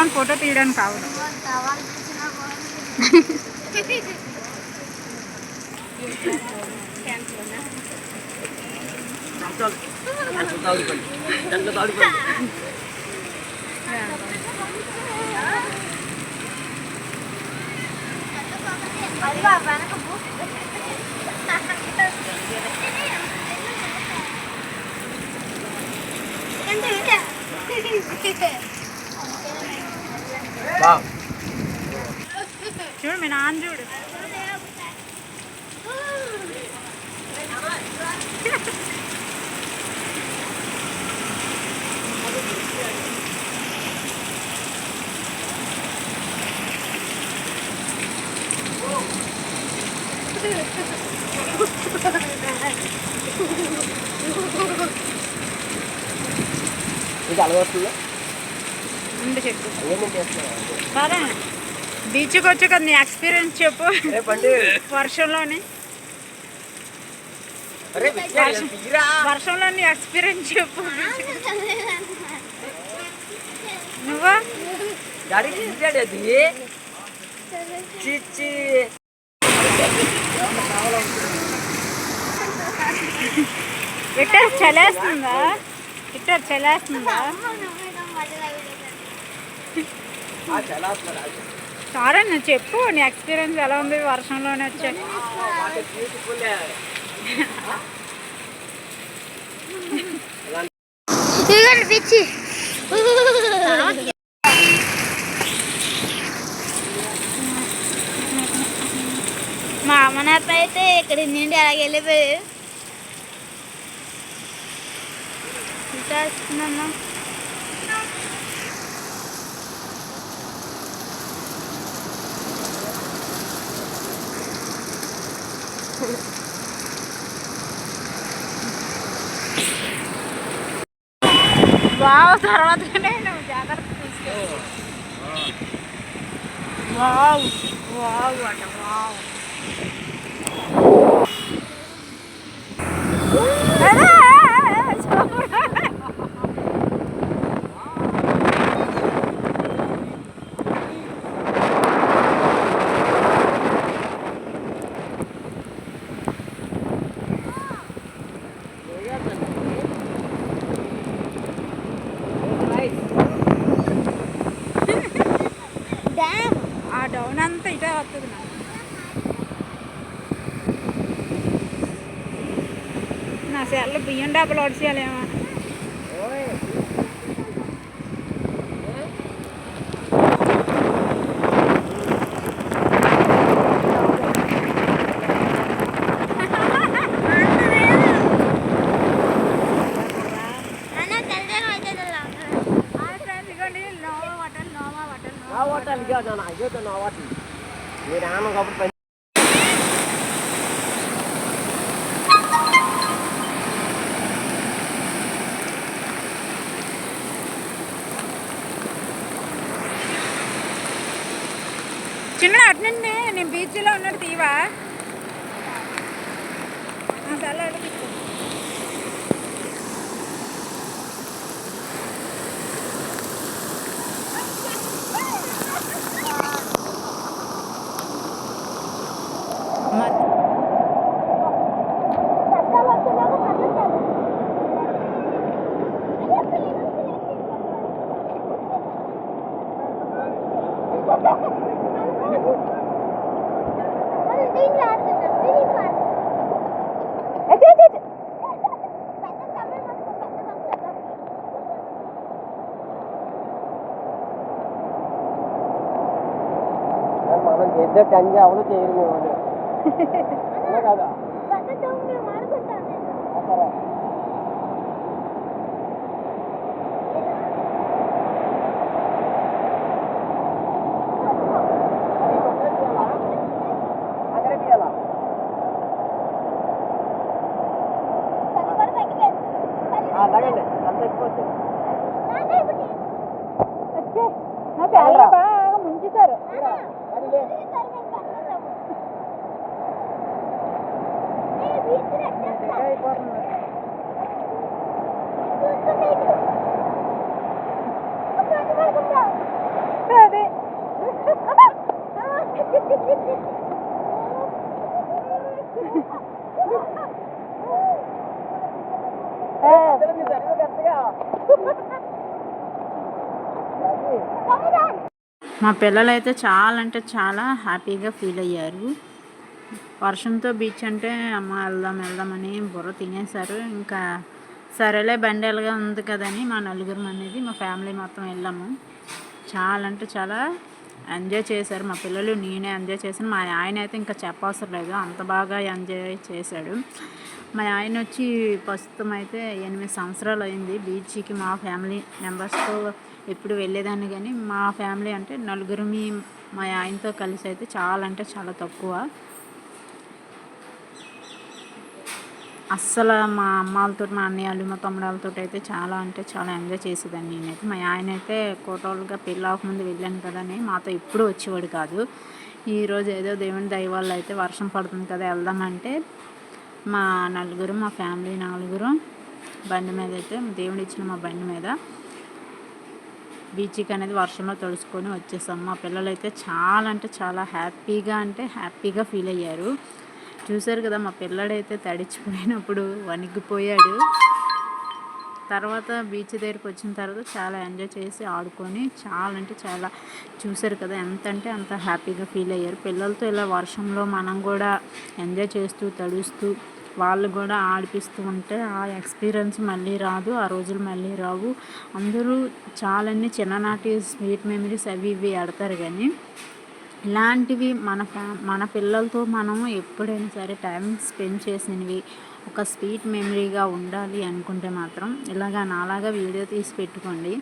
నీళ్ళలో ఫోటో తీయడానికి కావదు చూడు మీ నాన్న చూడు ఇది అలవాట్లే ఉండి చెప్పు చేస్తున్నావు? సరే. బీచ్కి వచ్చి కదా నీ ఎక్స్పీరియన్స్ చెప్పు. వర్షంలోని. వర్షంలో నీ ఎక్స్పీరియన్స్ చెప్పు. నువ్వా? ఇట్టర్ చలేస్తుందా? ఇట్టర్ చలేస్తుందా? సరే నువ్వు చెప్పు. నీ ఎక్స్పీరియన్స్ ఎలా ఉంది వర్షంలోనే వచ్చా బ్యూటిఫుల్ ఇదిగోండి పిచ్చి. మా అమ్మ నాన్న అయితే ఇక్కడ నుండి అలాగే వెళ్ళిపోయారు ఇంకా వావ్ తర్వాతనే నువ్వు జాగ్రత్త తీసుకో వావ్ వావ్ అట వావ్ నా సెల్ బియ్యం డబ్బులు ఒడిచేయాలేమో చిన్న అట్నండి నేను బీచ్లో ఉన్నట్టు తీవా? నా అడిగి మనం చేసేట్టు ఎంజాయ్ ఎవరు మా పిల్లలైతే చాలా అంటే చాలా హ్యాపీగా ఫీల్ అయ్యారు. వర్షంతో బీచ్ అంటే అమ్మ వెళ్దాం వెళ్దామని బుర్ర తినేశారు. ఇంకా సరేలే బండేలుగా ఉంది కదని మా నలుగురం అనేది మా ఫ్యామిలీ మొత్తం వెళ్ళాము. చాలా అంటే చాలా ఎంజాయ్ చేశారు. మా పిల్లలు నేనే ఎంజాయ్ చేశాను. మా ఆయన అయితే ఇంకా చెప్పవసరం లేదు. అంత బాగా ఎంజాయ్ చేశాడు. మా ఆయన వచ్చి ప్రస్తుతం అయితే ఎనిమిది సంవత్సరాలు అయింది బీచ్కి. మా ఫ్యామిలీ మెంబర్స్తో ఎప్పుడు వెళ్ళేదాన్ని కానీ మా ఫ్యామిలీ అంటే నలుగురిమి మా ఆయనతో కలిసి అయితే చాలా అంటే చాలా తక్కువ. అస్సలు మా అమ్మాలతో మా అన్నయ్యలు మా తమ్ముడాలతో అయితే చాలా అంటే చాలా ఎంజాయ్ చేసేదాన్ని నేనైతే. మా ఆయన అయితే కోటోలుగా పెళ్ళి అవ్వకముందు వెళ్ళాను కదా అని మాతో ఇప్పుడు వచ్చేవాడు కాదు. ఈరోజు ఏదో దేవుని దయ అయితే వర్షం పడుతుంది కదా వెళ్దామంటే మా నలుగురు మా ఫ్యామిలీ నలుగురు బండి మీద అయితే దేవుడు ఇచ్చిన మా బండి మీద బీచ్కి అనేది వర్షంలో తడుచుకొని వచ్చేసాం. మా పిల్లలు అయితే చాలా అంటే చాలా హ్యాపీగా అంటే హ్యాపీగా ఫీల్ అయ్యారు. చూశారు కదా మా పిల్లాడైతే తడిచిపోయినప్పుడు వణిగిపోయాడు తర్వాత బీచ్ దగ్గరికి వచ్చిన తర్వాత చాలా ఎంజాయ్ చేసి ఆడుకొని చాలా అంటే చాలా చూశారు కదా ఎంత అంటే అంత హ్యాపీగా ఫీల్ అయ్యారు. పిల్లలతో ఇలా వర్షంలో మనం కూడా ఎంజాయ్ చేస్తూ తడుస్తూ వాళ్ళు కూడా ఆడిపిస్తూ ఉంటే ఆ ఎక్స్పీరియన్స్ మళ్ళీ రాదు ఆ రోజులు మళ్ళీ రావు. అందరూ చాలాన్ని చిన్ననాటి స్వీట్ మెమరీస్ అవి ఇవి ఆడతారు కానీ ఇలాంటివి మన ఫ్యా మన పిల్లలతో మనం ఎప్పుడైనా సరే టైం స్పెండ్ చేసినవి ఒక స్వీట్ మెమరీగా ఉండాలి అనుకుంటే మాత్రం ఇలాగా నాలాగా వీడియో తీసి పెట్టుకోండి.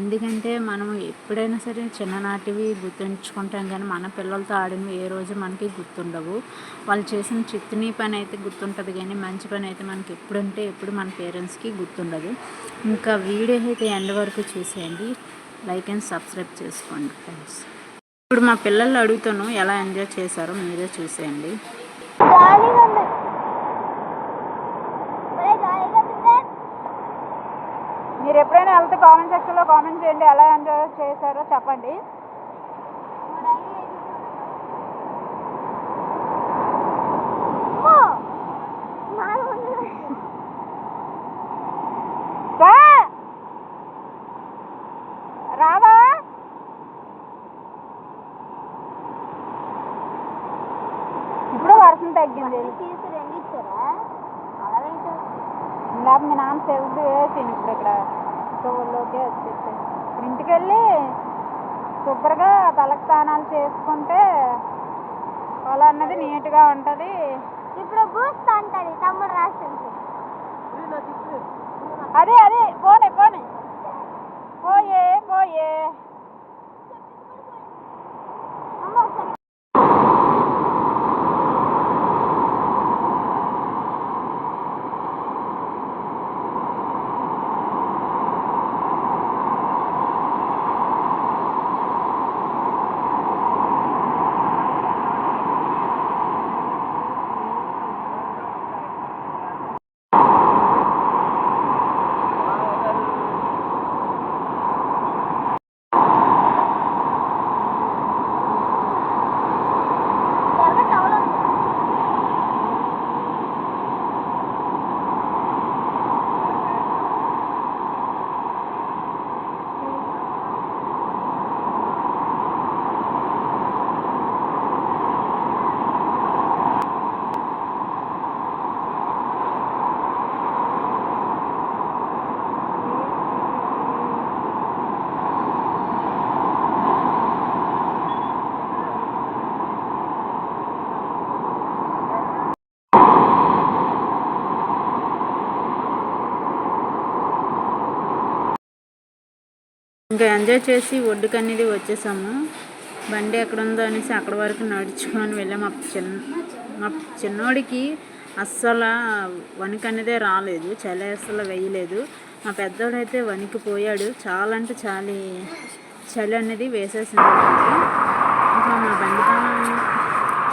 ఎందుకంటే మనం ఎప్పుడైనా సరే చిన్ననాటివి గుర్తుంచుకుంటాం కానీ మన పిల్లలతో ఆడినవి ఏ రోజు మనకి గుర్తుండవు. వాళ్ళు చేసిన చిత్తుని పని అయితే గుర్తుంటుంది కానీ మంచి పని అయితే మనకి ఎప్పుడంటే ఎప్పుడు మన పేరెంట్స్కి గుర్తుండదు. ఇంకా వీడియో అయితే ఎండ్ వరకు చూసేయండి. లైక్ అండ్ సబ్స్క్రైబ్ చేసుకోండి. ఫ్రెండ్స్ ఇప్పుడు మా పిల్లలు అడుగుతాను ఎలా ఎంజాయ్ చేశారో మీరే చూసేయండి. మీరు ఎప్పుడైనా వెళ్తే కామెంట్ సెక్షన్లో కామెంట్ చేయండి ఎలా ఎంజాయ్ చేశారో చెప్పండి మా డాడీ ఏది అమ్మో! నాలుగు వందలు. రావా ఇప్పుడు వర్షం తగ్గింది. తీసి రెండు ఇచ్చారా? అలాగైతే ఇందాక మీ నాన్న సెల్ఫ్ వేసిండు ఇప్పుడు ఇక్కడ చెవుల్లోకి వచ్చేసి ఇంటికి వెళ్ళి శుభ్రంగా తలకు స్నానాలు చేసుకుంటే పొలం అన్నది నీట్గా ఉంటుంది. ఇప్పుడు బూస్ట్ అంటది తమ్ముడు రాసింది. అదే అదే పోనే పోనే. పోయే పోయే అమ్మ ఒకసారి ఎర్ర టవల్ ఉంది ఇంకా ఎంజాయ్ చేసి ఒడ్డుకు అనేది వచ్చేసాము. బండి ఎక్కడ ఉందో అనేసి అక్కడ వరకు నడుచుకొని వెళ్ళాము. మా చిన్న మా చిన్నోడికి అస్సలు వణికి అనేదే రాలేదు. చలి అస్సలు వేయలేదు. మా పెద్దోడైతే వణికిపోయాడు చాలా అంటే చాలా చలి అనేది వేసేసింది. ఇంకా మా బండి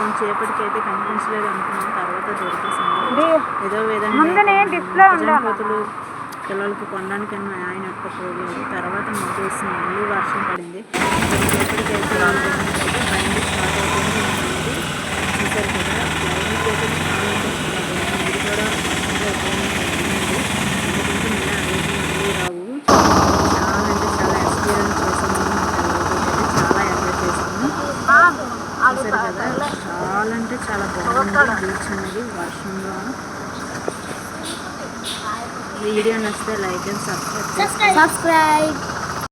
కొంచెంసేపటికి అయితే కనిపించలేదు అనుకున్నాం. తర్వాత దొరికేసింది. ఏదో విధంగా పిల్లలకి కొనడానికి ఆయన ఆయన పోలేదు తర్వాత ముగ్గేసి మళ్ళీ వర్షం పడింది. స్టార్ట్ అవుతుంది చాలా రావు. చాలా అంటే చాలా ఎక్స్పీరియన్స్ చాలా ఎంజాయ్ చాలా అంటే చాలా బాగుంది. బీచ్ వీడియో నచ్చితే లైక్ అండ్ సబ్స్క్రైబ్ సబ్స్క్రైబ్